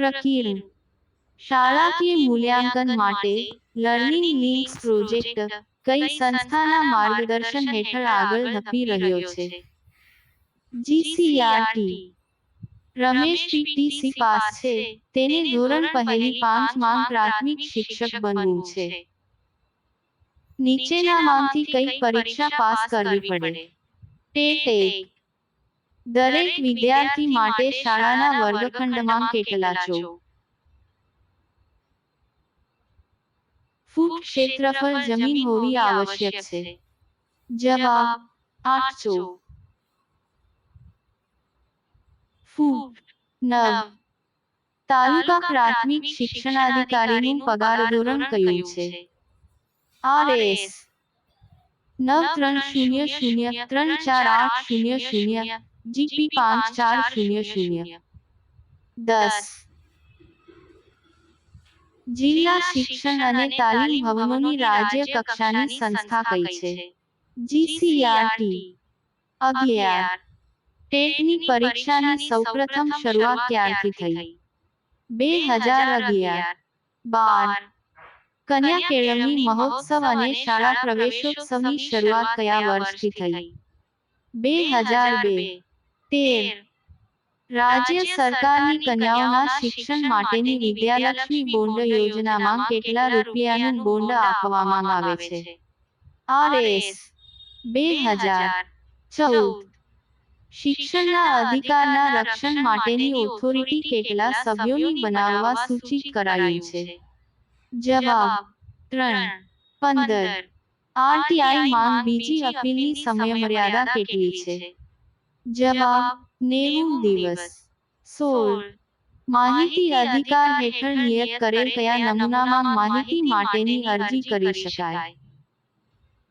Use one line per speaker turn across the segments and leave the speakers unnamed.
પ્રકીર્ણ શાળાકીય મૂલ્યાંકન માટે લર્નિંગ લિંક્સ પ્રોજેક્ટ કઈ સંસ્થાના માર્ગદર્શન હેઠળ આગળ ધપી રહ્યો છે? જીસીઆરટી રમેશ પીટીસી પાસ છે તેને ધોરણ પહેલી પાંચમાં પ્રાથમિક શિક્ષક બનવું છે. નીચેના માંથી કઈ પરીક્ષા પાસ કરવી પડે? ટેટ દરેક વિદ્યાર્થી માટે શાળાના વર્ગખંડમાં કેટલા છો? ફૂટ ક્ષેત્રફળ જમીન હોવી આવશ્યક છે. જવાબ આઠસો. ફૂટ નવ. તાલુકા પ્રાથમિક શિક્ષણાધિકારીનું પગાર ધોરણ કયું છે? આર એસ નવ ત્રણ શૂન્ય શૂન્ય ત્રણ ચાર આઠ શૂન્ય શૂન્ય જીપી પાંચ ચાર શૂન્ય શૂન્ય દસ જિલ્લા શિક્ષણ અને તાલીમ ભવનોની રાજ્ય કક્ષાની સંસ્થા કઈ છે જીસીઆરટી અગિયાર ટેટની પરીક્ષાની સૌપ્રથમ શરૂઆત ક્યારથી થઈ બે હજાર અગિયાર બાર કન્યા કેળવણી મહોત્સવ અને શાળા પ્રવેશોત્સવની શરૂઆત કયા વર્ષથી થઈ બે હજાર બે તેર. રાજ્ય સરકારની કન્યાઓના શિક્ષણ માટેની વિદ્યાલક્ષ્મી બોન્ડ યોજનામાં કેટલા રૂપિયાનું બોન્ડ આપવામાં આવે છે? આર એસ બે હજાર ચૌદ. શિક્ષણના અધિકારના રક્ષણ માટેની ઓથોરિટી કેટલા સભ્યોની બનાવવા સૂચિત કરાયું છે? જવાબ ત્રણ. પંદર. આરટીઆઈ માંગ બીજી અપીલની સમયમર્યાદા કેટલી છે? જવાબ નેવું દિવસ સોળ માહિતી અધિકાર હેઠળ નિયત કરેલ કયા નમૂનામાં માહિતી માટેની અરજી કરી શકાય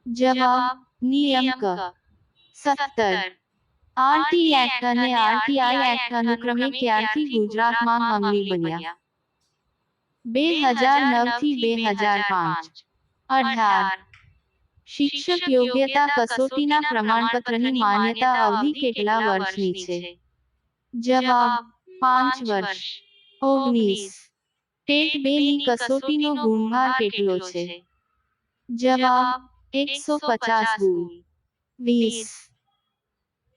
જવાબ નિયમ ક સત્તર આરટી એક્ટ અને આરટીઆઈ એક્ટ અનુક્રમે ક્યારથી ગુજરાતમાં અમલી બન્યા બે હજાર નવથી બે હજાર પાંચ અઢાર શિક્ષક યોગ્યતા કસોટીના પ્રમાણપત્રની માન્યતા અવધિ કેટલા વર્ષની છે? જવાબ, પાંચ વર્ષ. ઓગણીસ. ટેટ બે ની કસોટીનો ગુણભાર કેટલો છે? જવાબ, એકસો પચાસ ગુણ. વીસ.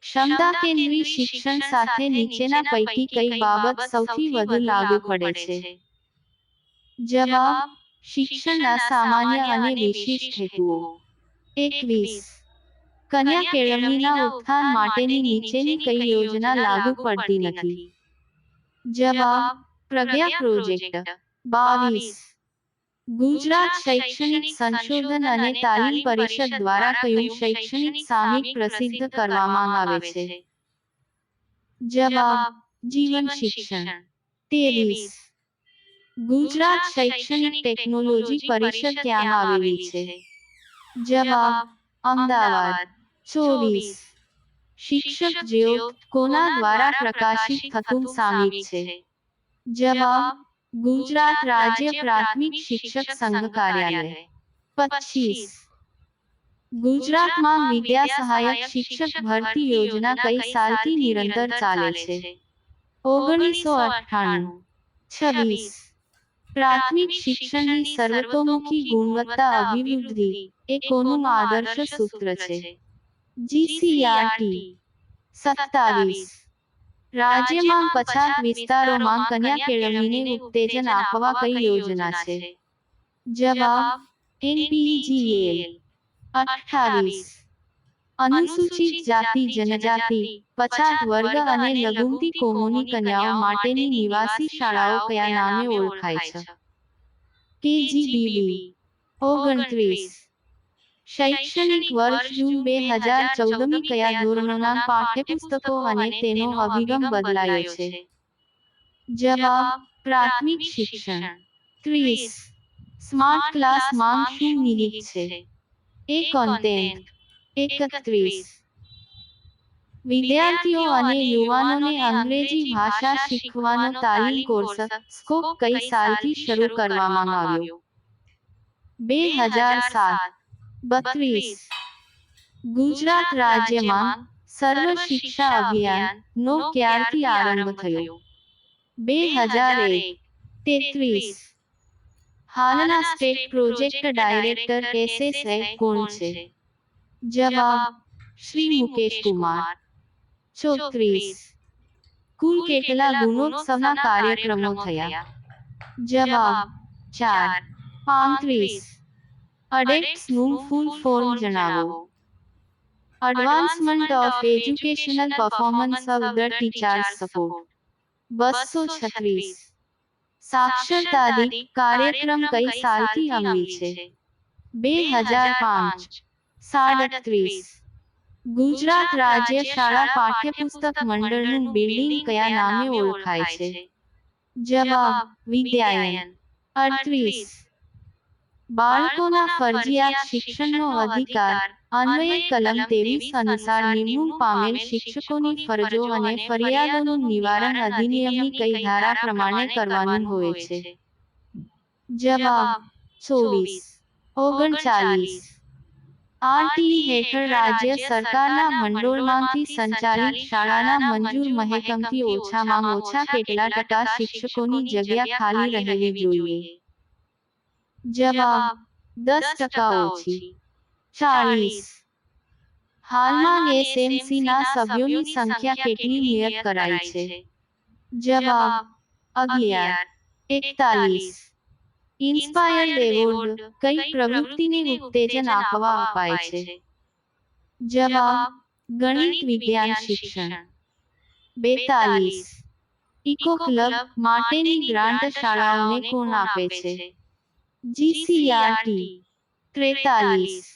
ક્ષમતા કેન્દ્રી શિક્ષણ સાથે નીચેના પૈકી કઈ બાબત સૌથી વધુ લાગુ પડે છે? જવાબ, શિક્ષણના સામાન્ય અને વિશિષ્ટ હેતુઓ. એકવીસ. કન્યા કેળવણીના ઉત્થાન માટેની નીચેની કઈ યોજના લાગુ પડતી નથી? જવાબ પ્રજ્ઞા પ્રોજેક્ટ. બાવીસ. ગુજરાત શૈક્ષણિક સંશોધન અને તાલીમ પરિષદ દ્વારા કયું શૈક્ષણિક સામિક પ્રસિદ્ધ કરવામાં આવે છે? જવાબ જીવન શિક્ષણ. તેવીસ. ગુજરાત શૈક્ષણિક ટેકનોલોજી પરિષદ ક્યાં આવેલી છે? જવાબ અમદાવાદ ચોવીસ શિક્ષક જ્યોત કોના દ્વારા પ્રકાશિત થતું સામયિક છે જવાબ ગુજરાત રાજ્ય પ્રાથમિક શિક્ષક સંઘ કાર્યાલય પચીસ ગુજરાતમાં વિદ્યા સહાયક શિક્ષક ભરતી યોજના કઈ સાલથી નિરંતર ચાલે છે ઓગણીસો અઠ્ઠાણું છવ્વીસ પ્રાથમિક શિક્ષણની સર્વતોમુખી ગુણવત્તા અભિવૃદ્ધિ એ કોનું આદર્શ સૂત્ર છે? જીસીઆરટી સત્તાવીસ. રાજ્યમાં પછાત વિસ્તારોમાં કન્યા કેળવણીને ઉત્તેજન આપવા કઈ યોજના છે? જવાબ એનપીજીએલ અઠ્ઠાવીસ. અનુસૂચિત જાતિ જનજાતિ પછાત વર્ગ અને લઘુમતી કોમોની કન્યાઓ માટેની નિવાસી શાળાઓ કયા નામે ઓળખાય છે? કેજીબીબી ઓગણત્રીસ. શૈક્ષણિક વર્ષ જૂન બે હજાર ચૌદમી કયા ધોરણોના પાઠ્યપુસ્તકો અને તેનો અભિગમ બદલાયો છે? જવાબ પ્રાથમિક શિક્ષણ. ત્રીસ. સ્માર્ટ ક્લાસમાં શું નિહિત છે? એ કોન્ટેન્ટ એકત્રીસ. વિદ્યાર્થીઓ અને યુવાનોને અંગ્રેજી ભાષા શીખવાનો તાલીમ કોર્સ સ્કોપ કઈ સાલથી શરૂ કરવામાં આવ્યો? બે હજાર સાત. બત્રીસ ગુજરાત રાજ્યમાં સર્વ શિક્ષા અભિયાન નો ક્યારથી આરંભ થયો બે હજાર એક તેત્રીસ હાલના સ્ટેટ પ્રોજેક્ટ ડાયરેક્ટર એસએસએ કોણ છે જવાબ શ્રી મુકેશ કુમાર ચોત્રીસ કુલ કેટલા ગુણોત્સવના કાર્યક્રમો થયા જવાબ ચાર પાંત્રીસ અડેપ્ટ્સનું ફૂલ ફોર્મ જણાવો? Advancement of educational performance of the teachers support બસો છત્રીસ. સાક્ષરતા દીપ કાર્યક્રમ કઈ સાલથી અમલી છે? બે હજાર પાંચ. સાડત્રીસ. ગુજરાત રાજ્ય શાળા પાઠ્યપુસ્તક મંડળનું બિલ્ડિંગ કયા નામે ઓળખાય છે? જવાબ વિદ્યાયન. અડત્રીસ. બાળકોના ફરજિયાત શિક્ષણનો અધિકાર અન્વયે કલમ ત્રેવીસ અનુસાર નિમણૂક પામેલ શિક્ષકોની ફરજો અને ફરિયાદોનું નિવારણ અધિનિયમની કઈ ધારા પ્રમાણે કરવાનું હોય છે? જવાબ ચોવીસ. ઓગણચાલીસ. આરટી હેઠળ રાજ્ય સરકારના ભંડોળમાંથી સંચાલિત શાળાના મંજૂર મહેકમથી ઓછામાં ઓછા કેટલા ટકા શિક્ષકોની જગ્યા ખાલી રહેવી જોઈએ? જવાબ દસ ટકા ઓછી ચાલીસ હાલમાં એસએમસીના સભ્યોની સંખ્યા કેટલી નિયત કરાઈ છે જવાબ અગિયાર એકતાલીસ ઇન્સ્પાયર્ડ એવોર્ડ કઈ પ્રવૃત્તિને ઉત્તેજન આપવા અપાય છે જવાબ ગણિત વિજ્ઞાન શિક્ષણ બેતાલીસ ઇકો ક્લબ માટેની ગ્રાન્ટ શાળાઓને કોણ આપે છે જીસીઆરટી ત્રેતાલીસ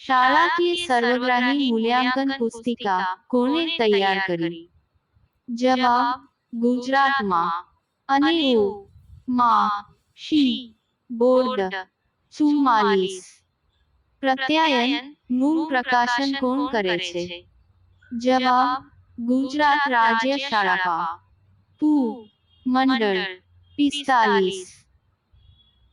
શાળાકીય સર્વગ્રાહી મૂલ્યાંકન પુસ્તિકા કોણે તૈયાર કરી જવાબ ગુજરાતમાં અને ઉ માં શી બોર્ડ ચુમ્માલીસ પ્રત્યાયનનું પ્રકાશન કોણ કરે છે જવાબ ગુજરાત રાજ્ય શાળા પુ મંડળ પિસ્તાલીસ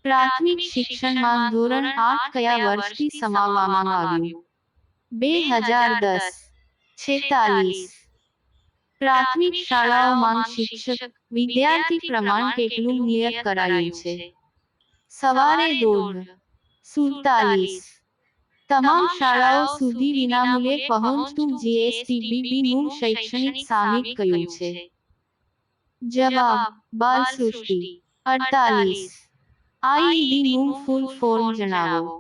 પ્રાથમિક શિક્ષણમાં ધોરણ આઠ કયા વર્ષથી સમાવવામાં આવ્યું? બે હજાર દસ, છેતાલીસ. પ્રાથમિક શાળાઓમાં શિક્ષક વિદ્યાર્થી પ્રમાણ કેટલું નિયત કરાયું છે? સવારે દોઢ, સુડતાલીસ. તમામ શાળાઓ સુધી વિનામૂલ્યે પહોંચતું જીએસટી બીબીનું શૈક્ષણિક સામિટ કયું છે? જવાબ બાલ સૃષ્ટિ અડતાલીસ. આઈઈડી નું ફૂલ ફોર્મ જણાવો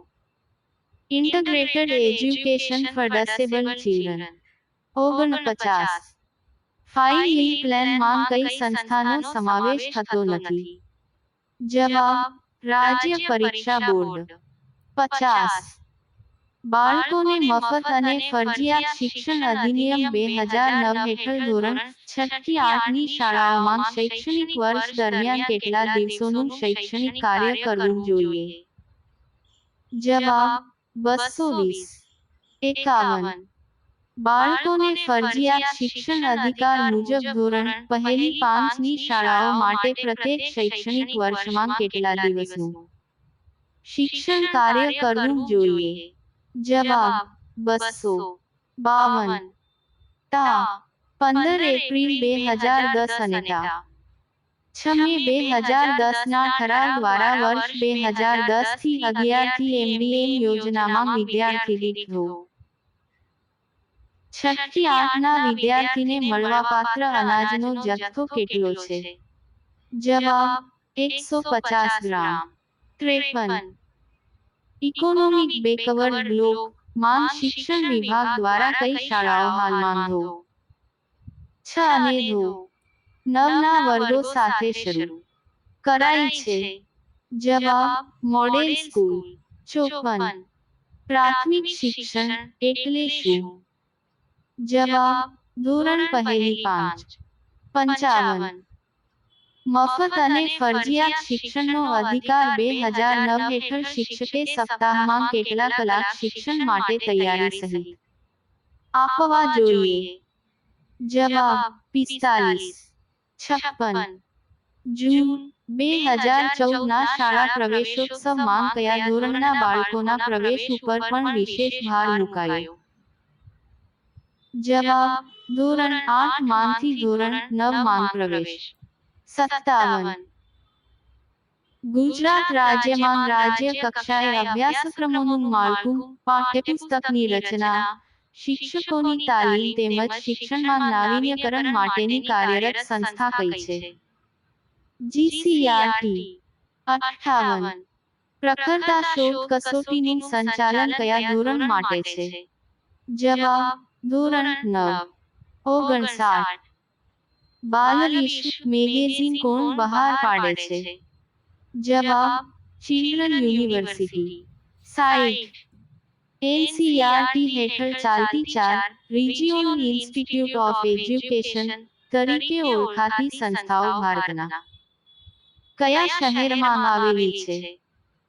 integrated education for disabled children ઓગણપચાસ ફાઇવ પ્લેન પ્લાનમાં કઈ સંસ્થાનો સમાવેશ થતો નથી જવાબ રાજ્ય પરીક્ષા બોર્ડ પચાસ બાળકોને મફત અને ફરજિયાત શિક્ષણ અધિનિયમ બે હજાર નવ હેઠળ ધોરણ છ થી આઠની શાળાઓમાં શૈક્ષણિક વર્ષ દરમિયાન કેટલા દિવસોનું શૈક્ષણિક કાર્ય કરવું જોઈએ? જવાબ બસો વીસ. એકાવન. બાળકોને ફરજિયાત શિક્ષણ અધિકાર મુજબ ધોરણ પહેલી પાંચની શાળાઓ માટે પ્રત્યેક શૈક્ષણિક વર્ષમાં કેટલા દિવસનું? શિક્ષણ કાર્ય કરવું જોઈએ. જવાબ બસો બાવન. તા પંદર એપ્રિલ બે હજાર દસ અને તા. છમી બે હજાર દસ ના ઠરાવ દ્વારા વર્ષ બે હજાર દસથી અગિયારથી એમડીએમ યોજનામાં વિદ્યાર્થી દીઠ. છઠ્ઠી આઠના વિદ્યાર્થીને મળવાપાત્ર અનાજનો જથ્થો કેટલો છે? જવાબ એકસો પચાસ ગ્રામ. ત્રેપન. ઇકોનોમિક બેકવર્ડ બ્લોકમાં શિક્ષણ વિભાગ દ્વારા કઈ શાળાઓ હાલમાં ધો છ અને ધો નવના વર્ગો સાથે શરૂ. કરાઈ છે. જવાબ, મોડેલ સ્કૂલ, ચોપન. પ્રાથમિક શિક્ષણ એટલે શું? જવાબ, ધોરણ પહેલી પાંચ, પંચાવન. મફત અને ફરજિયાત શિક્ષણનો અધિકાર બે હજાર નવ હેઠળ શિક્ષકે સપ્તાહમાં કેટલા કલાક શિક્ષણ માટે તૈયારી સહિત? આપવા જોઈએ. જવાબ પિસ્તાલીસ. છપ્પન. જૂન બે હજાર ચૌદ ના શાળા પ્રવેશોત્સવમાં કયા ધોરણના બાળકોના પ્રવેશ ઉપર પણ વિશેષ ભાર મુકાયો? જવાબ ધોરણ આઠમાંથી ધોરણ નવમાં પ્રવેશ. સત્તાવન. ગુજરાત રાજ્યમાં રાજ્ય કક્ષાએ અભ્યાસક્રમોનું માળખું પાઠ્યપુસ્તકની રચના શિક્ષકોની તાલીમ તેમજ શિક્ષણમાં નાવીન્યકરણ માટેની કાર્યરત સંસ્થા કઈ છે? જીસીઆરટી અઠાવન પ્રખરતા શોધ કસોટીનું સંચાલન કયા ધોરણ માટે છે? જવાબ ધોરણ નવ. ઓગણસાઠ. બાલ મેગેઝિન કોણ બહાર પાડે છે? જવાબ ચિલ્ડ્રન યુનિવર્સિટી. સાઇટ એનસીઆરટી હેઠળ ચાલતી ચાર રિજિયોનલ ઇન્સ્ટિટ્યૂટ ઓફ એજ્યુકેશન તરીકે ઓળખાતી સંસ્થાઓ ભારતના. કયા શહેરમાં આવેલી છે?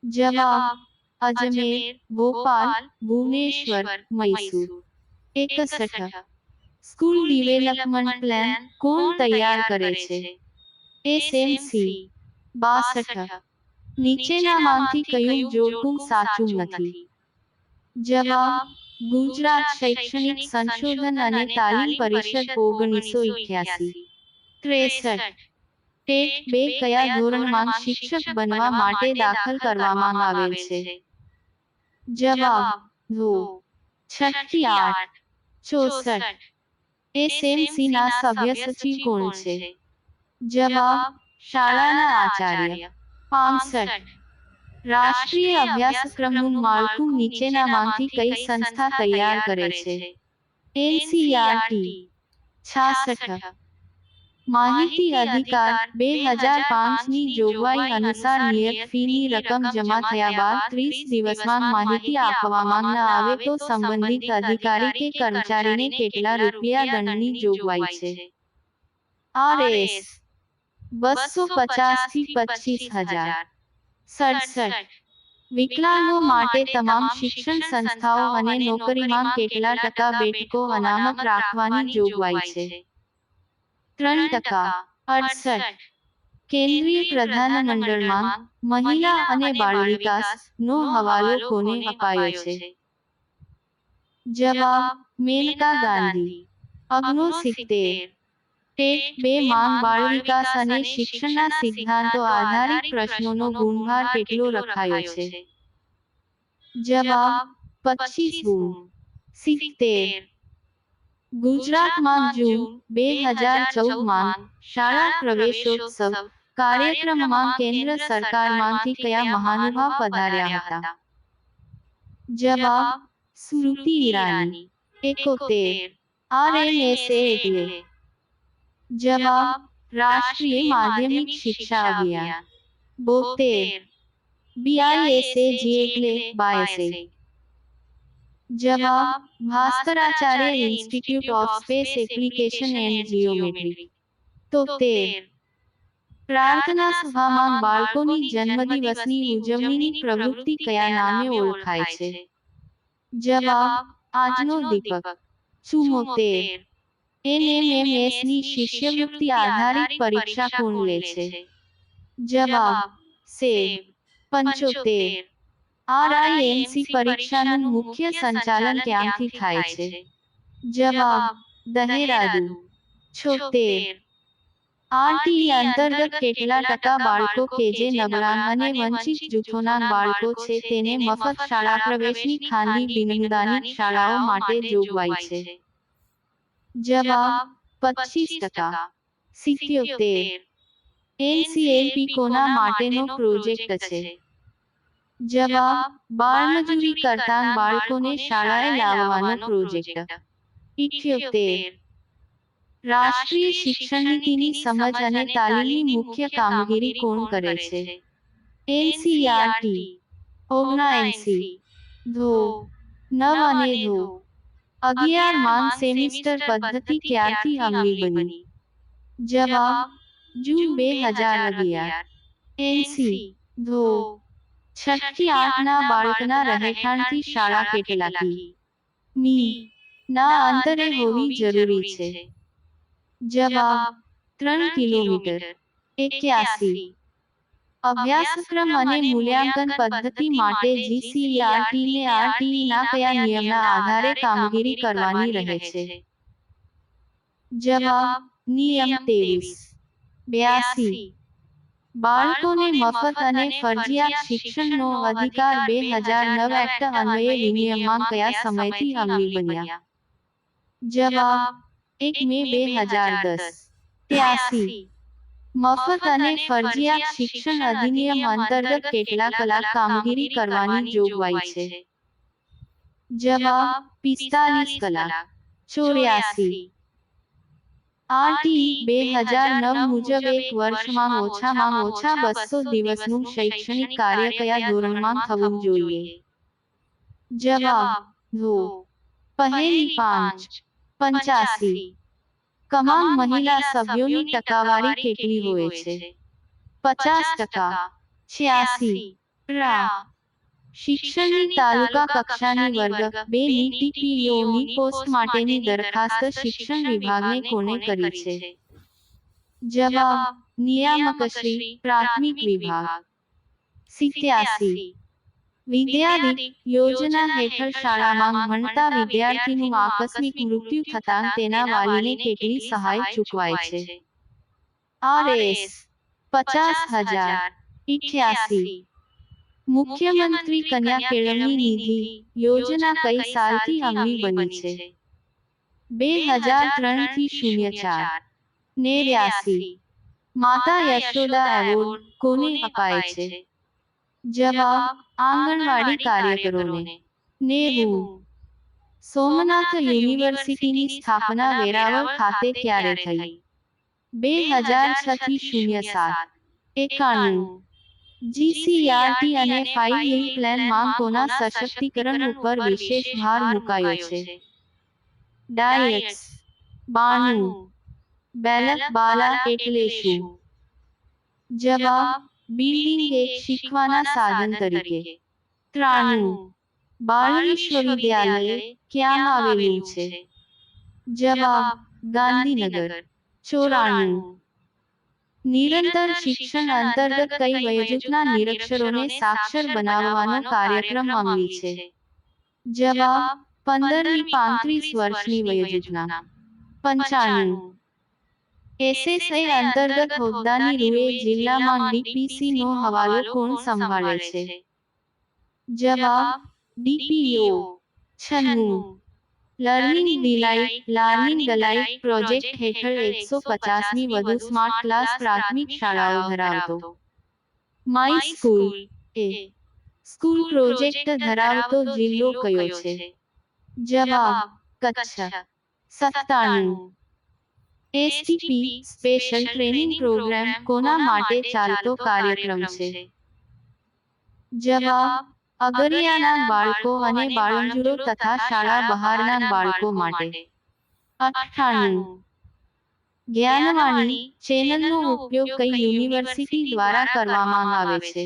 જવાબ અજમેર ભોપાલ ભુવનેશ્વર મૈસૂર. એકસઠ. સ્કૂલ ડિવેલપમેન્ટ પ્લાન કોણ તૈયાર કરે છે? એસએમસી બાસઠ. નીચેનામાંથી કયું જોડકું સાચું નથી? જવાબ, ગુજરાત શૈક્ષણિક સંશોધન અને તાલીમ પરિષદ ઓગણીસો ઇઠ્યાસી ત્રેસઠ. ટેટ બે કયા ધોરણમાં શિક્ષક બનવા માટે દાખલ કરવામાં આવેલ છે? જવાબ, ધો. છ આઠ. ચોસઠ. એસએમસી સભ્ય સચિવ કોણ છે? જવાબ શાળાના આચાર્ય પાસઠ. રાષ્ટ્રીય અભ્યાસક્રમનું માળખું નીચેનામાંથી કઈ સંસ્થા તૈયાર કરે છે? એનસીઆરટી. છાસઠ. માહિતી અધિકાર બે હજાર પાંચની જોગવાઈ અનુસાર નિયત ફીની રકમ જમા થયા બાદ ત્રીસ દિવસમાં માહિતી આપવામાં ન આવે તો સંબંધિત અધિકારી કે કર્મચારીને કેટલા રૂપિયા દંડની જોગવાઈ છે? આરએસ બસો પચાસથી પચીસ હજાર. સડસઠ. વિકલાંગો માટે તમામ શિક્ષણ સંસ્થાઓ અને નોકરીમાં કેટલા ટકા બેઠકો અનામત રાખવાની જોગવાઈ છે? ત્રણ ટકા અડસઠ. કેન્દ્રીય પ્રધાનમંડળમાં મહિલા અને બાળ વિકાસ નો હવાલો કોને અપાયો છે? જવાબ મેનકા ગાંધી. અગ્નો સિત્તેર. ટેટ બે માંગ બાળ વિકાસ અને શિક્ષણના સિદ્ધાંતો આધારિત પ્રશ્નોનો ગુણભાર કેટલો રખાયો છે? જવાબ પચીસ ગુણ. સિત્તેર. ગુજરાતમાં જૂન બે હજાર ચૌદમાં શાળા પ્રવેશોત્સવ કાર્યક્રમમાં કેન્દ્ર સરકારમાંથી કયા મહાનુભાવ પધાર્યા હતા જવાબ સ્મૃતિ ઈરાની એકોતેર આરએમએસએ એટલે જવાબ રાષ્ટ્રીય માધ્યમિક શિક્ષા અભિયાન બોતેર બીઆઈએસએજી એટલે બાયસે જવાબ Bhaskaracharya institute of space application and geometry તોતેર પ્રાર્થના સભામાં બાળકોની જન્મદિવસની ઉજવણીની પ્રવૃત્તિ કયા નામે ઓળખાય છે જવાબ આજનો દીપક ચુમોતેર એનએમએમએસની શિષ્યવૃત્તિ આધારિત પરીક્ષા કોણ લે છે જવાબ સે પંચોતેર આરઆઈએમસી પરીક્ષાનું મુખ્ય સંચાલન ક્યાંથી થાય છે? જવાબ દહેરાદૂન છોતેર. આરટીઈ અંતર્ગત કેટલા ટકા બાળકો કે જે નબળા અને વંચિત જૂથોના બાળકો છે તેને મફત શાળા પ્રવેશની ખાનગી બિનઅનુદાનિત શાળાઓ માટે જોગવાઈ છે. જવાબ પચીસ ટકા. સિત્યોતેર. એનસીએલપી કોના માટેનો પ્રોજેક્ટ છે? જવાબ બાળમજૂરી કરતા બાળકોને શાળાએ લાવવાનો પ્રોજેક્ટ ઇઠ્યોતેર રાષ્ટ્રીય શિક્ષણ નીતિની સમજ અને તાલીમની મુખ્ય કામગીરી કોણ કરે છે એનસીઆરટી ઓગણાએંસી ધો નવ અને ધો અગિયાર માન સેમિસ્ટર પદ્ધતિ ક્યારથી અમલી બની જવાબ જૂન બે હજાર અગિયાર એનસી ધો છ થી બાળકના રહેઠાણથી શાળા કેટલાકી મી, ના અંતરે હોવી જરૂરી છે. જવાબ, ત્રણ કિલોમીટર. એક્યાસી. અભ્યાસક્રમ અને મૂલ્યાંકન પદ્ધતિ માટે જીસીઆરટી ને આરટી ના કયા નિયમના આધારે કામગીરી કરવાની રહે છે? જવાબ, નિયમ તેવીસ બ્યાસી. બાળકોને મફત અને ફરજિયાત શિક્ષણનો અધિકાર બે હજાર નવ એક્ટ અન્વયે વિનિયમમાં કયા સમયથી અમલી બન્યા? જવાબ એક મે બે હજાર દસ. ત્યાસી. મફત અને ફરજિયાત શિક્ષણ અધિનિયમ અંતર્ગત કેટલા કલાક કામગીરી કરવાની જોગવાઈ છે? જવાબ પિસ્તાલીસ કલાક. ચોર્યાસી. આરટી બે હજાર નવ મુજબ એક વર્ષમાં ઓછામાં ઓછા બસો દિવસનું શૈક્ષણિક કાર્ય કયા ધોરણમાં થવું જોઈએ. જવાબ ધો. પહેલી પાંચ. પંચાસી તમામ મહિલા સભ્યોની ટકાવારી કેટલી હોય છે? પચાસ ટકા. છ્યાસી. રા. શિક્ષણની તાલુકા કક્ષાની વર્ગ. બે ની ટીપીઓની પોસ્ટ માટેની દરખાસ્ત શિક્ષણ વિભાગને કોને કરી છે? જવાબ, નિયામકશ્રી, પ્રાથમિક વિભાગ. સિત્યાસી. વિદ્યાદીપ યોજના હેઠળ શાળામાં ભણતા વિદ્યાર્થીનું આકસ્મિક મૃત્યુ થતાં તેના વાલીને કેટલી સહાય ચૂકવાય છે? આરએસ પચાસ હજાર, ઇઠ્યાસી. મુખ્યમંત્રી કન્યા કેળવણી નિધિ યોજના કઈ સાલથી અમલી બની છે? બે હજાર ત્રણથી શૂન્ય ચાર. નેવ્યાસી. માતા યશોદા એવોર્ડ કોને અપાય છે? જવાબ આંગણવાડી કાર્યકરોને. નેવું. સોમનાથ યુનિવર્સિટીની સ્થાપના વેરાવળ ખાતે ક્યારે થઈ? બે હજાર છ થી શૂન્ય સાત. એકાણું. જીસીઆરટી અને ફાઇવ લિંક પ્લાનમાં કોના સશક્તિકરણ ઉપર વિશેષ ભાર મુકાયો છે ડાયટ્સ બાણું બેલક બાલા એટલે શું જવાબ બિલ્ડિંગ એક શીખવાના સાધન તરીકે ત્રાણું બાળ વિશ્વવિદ્યાલય ક્યાં આવેલું છે જવાબ ગાંધીનગર ચોરાણું નિરંતર શિક્ષણ અંતર્ગત કઈ વયજૂથના નિરક્ષરોને સાક્ષર બનાવવાનો કાર્યક્રમ અમલી છે. જવાબ પંદરમી પાંત્રીસ વર્ષની વયજૂથના. પંચાણું. એસએસઆઈ અંતર્ગત હોદ્દાની રૂએ જિલ્લામાં ડીપીસી નો હવાલો કોણ સંભાળે છે? જવાબ ડીપીઓ. છન્નું. Learning delight learning delight project હેઠળ એકસો પચાસની વધુ સ્માર્ટ ક્લાસ પ્રાથમિક શાળાઓ ધરાવતો. My school a school project ધરાવતો જિલ્લો કયો છે? જવાબ કચ્છ. સત્તાણું. એસટીપી સ્પેશિયલ ટ્રેનિંગ પ્રોગ્રામ કોના માટે ચાલતો કાર્યક્રમ છે? જવાબ અગરિયાના બાળકો અને બાળંજુરો તથા શાળા બહારના બાળકો માટે. અઠ્ઠાણું. જ્ઞાનવાણી ચેનલનો ઉપયોગ કઈ યુનિવર્સિટી દ્વારા કરવામાં આવે છે?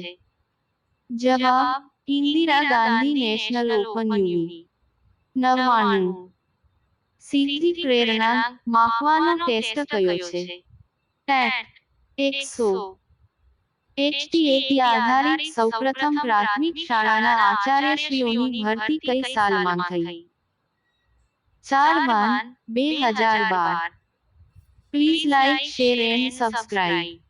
જવાબ ઇન્દિરા ગાંધી નેશનલ ઓપન યુનિ. નવ્વાણું. સીધી પ્રેરણા માપવાનો ટેસ્ટ કયો છે? ટેટ એકસો. એચટીએટી આધારિત સૌપ્રથમ પ્રાથમિક શાળાના આચાર્યશ્રીઓની ભરતી કઈ સાલમાં થઈ? ચાર બાર. બે હજાર બાર. Please like share and subscribe